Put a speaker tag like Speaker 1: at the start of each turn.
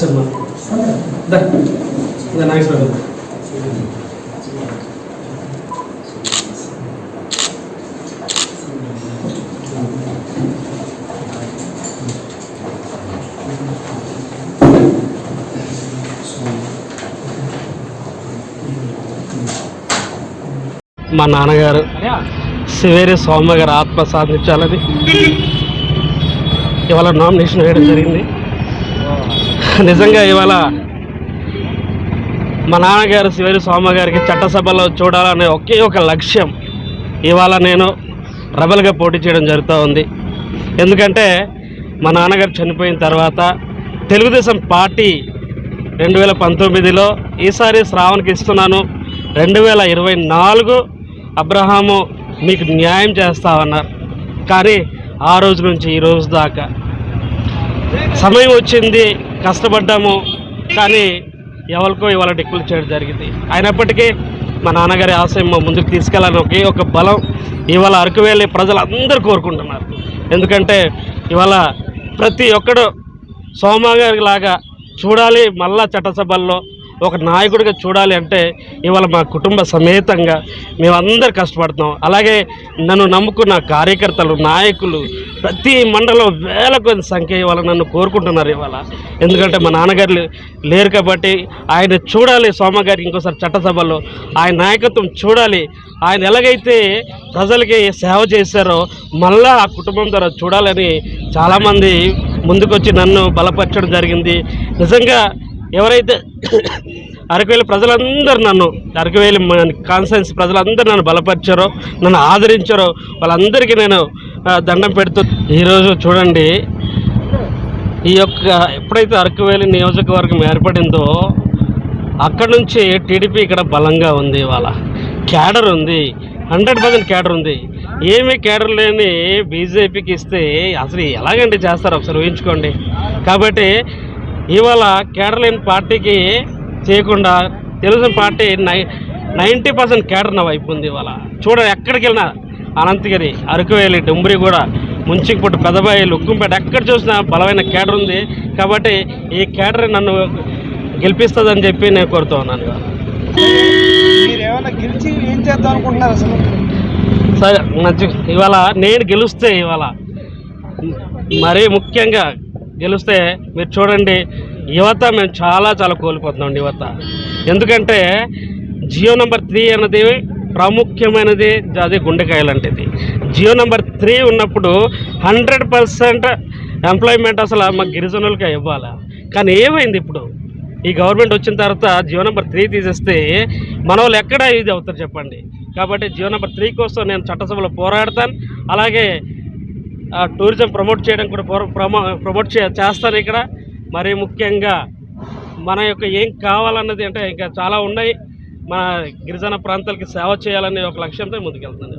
Speaker 1: శర్మ నాగేశ్వరరావు మా నాన్నగారు శివేరి స్వామి గారు ఆత్మ సాధించాలని ఇవాళ నామినేషన్ వేయడం జరిగింది. నిజంగా ఇవాళ మా నాన్నగారు శివరి స్వామి గారికి చట్టసభలో చూడాలనే ఒకే ఒక లక్ష్యం. ఇవాళ నేను రెబల్గా పోటీ చేయడం జరుగుతూ ఉంది. ఎందుకంటే మా నాన్నగారు చనిపోయిన తర్వాత తెలుగుదేశం పార్టీ రెండు వేల పంతొమ్మిదిలో ఈసారి శ్రావణ్కి ఇస్తున్నాను. రెండు వేల ఇరవై నాలుగు అబ్రహాము మీకు న్యాయం చేస్తామన్నారు. కానీ ఆ రోజు నుంచి ఈ రోజు దాకా సమయం వచ్చింది కష్టపడ్డాము కానీ ఎవరికో ఇవాళ డిక్కులు చేయడం జరిగింది. అయినప్పటికీ మా నాన్నగారి ఆశయం మా ముందుకు తీసుకెళ్ళాలని ఒకే ఒక బలం ఇవాళ అరకు వెళ్ళి ప్రజలందరూ కోరుకుంటున్నారు. ఎందుకంటే ఇవాళ ప్రతి ఒక్కడు సోమాగారి లాగా చూడాలి మళ్ళా చట్టసభల్లో ఒక నాయకుడిగా చూడాలి అంటే ఇవాళ మా కుటుంబ సమేతంగా మేమందరు కష్టపడుతున్నాం. అలాగే నన్ను నమ్ముకున్న కార్యకర్తలు నాయకులు ప్రతి మండలం వేల కొద్ది సంఖ్య ఇవాళ నన్ను కోరుకుంటున్నారు ఇవాళ. ఎందుకంటే మా నాన్నగారు లేరు కాబట్టి ఆయన చూడాలి సోమగారికి ఇంకోసారి చట్టసభలో. ఆయన నాయకత్వం చూడాలి. ఆయన ఎలాగైతే ప్రజలకి సేవ చేశారో మళ్ళా ఆ కుటుంబం ద్వారా చూడాలని చాలామంది ముందుకొచ్చి నన్ను బలపరచడం జరిగింది. నిజంగా ఎవరైతే అరకువేలి ప్రజలందరూ నన్ను అరకువేలి కాన్సెన్స్ ప్రజలందరూ నన్ను బలపరిచారో నన్ను ఆదరించారో వాళ్ళందరికీ నేను దండం పెడుతూ ఈరోజు చూడండి ఈ యొక్క ఎప్పుడైతే అరకువేలి నియోజకవర్గం ఏర్పడిందో అక్కడ నుంచి టీడీపీ ఇక్కడ బలంగా ఉంది ఇవాళ. క్యాడర్ ఉంది హండ్రెడ్ పర్సెంట్ క్యాడర్ ఉంది. ఏమీ క్యాడర్ లేని బీజేపీకి ఇస్తే అసలు ఎలాగండి చేస్తారు? ఒకసారి ఊహించుకోండి. కాబట్టి ఇవాళ క్యాడర్ లేని పార్టీకి చేయకుండా తెలుగుదేశం పార్టీ నై నైంటీ పర్సెంట్ క్యాడర్ నా వైపు ఉంది ఇవాళ. చూడండి ఎక్కడికి వెళ్ళినా అనంతగిరి అరకువేలి డుంబరి కూడా ముంచికపుట్టు పెదబాయి లుక్కుంపేట ఎక్కడ చూసినా బలమైన క్యాడర్ ఉంది. కాబట్టి ఈ క్యాడర్ నన్ను గెలిపిస్తుందని చెప్పి నేను కోరుతూ ఉన్నాను ఇవాళ.
Speaker 2: మీరు ఏమైనా గెలిచి ఏం చేద్దాం అనుకుంటున్నారు అసలు?
Speaker 1: సరే ఇవాళ నేను గెలిస్తే ఇవాళ మరీ ముఖ్యంగా గెలిస్తే మీరు చూడండి యువత మేము చాలా చాలా కోల్పోతున్నాం యువత. ఎందుకంటే జియో నెంబర్ త్రీ అన్నది ప్రాముఖ్యమైనది అది గుండెకాయ లాంటిది. జియో నెంబర్ త్రీ ఉన్నప్పుడు హండ్రెడ్ పర్సెంట్ ఎంప్లాయ్మెంట్ అసలు మా గిరిజనులకి ఇవ్వాలి? కానీ ఏమైంది ఇప్పుడు? ఈ గవర్నమెంట్ వచ్చిన తర్వాత జియో నెంబర్ త్రీ తీసేస్తే మన వాళ్ళు ఎక్కడ ఇది అవుతారు చెప్పండి. కాబట్టి జియో నెంబర్ త్రీ కోసం నేను చట్టసభలో పోరాడతాను. అలాగే టూరిజం ప్రమోట్ చేయడం కూడా ప్రమో ప్రమోట్ చే చేస్తాను ఇక్కడ. మరి ముఖ్యంగా మన యొక్క ఏం కావాలన్నది అంటే ఇంకా చాలా ఉన్నాయి. మన గిరిజన ప్రాంతాలకి సేవ చేయాలనే ఒక లక్ష్యంతో ముందుకెళ్తాను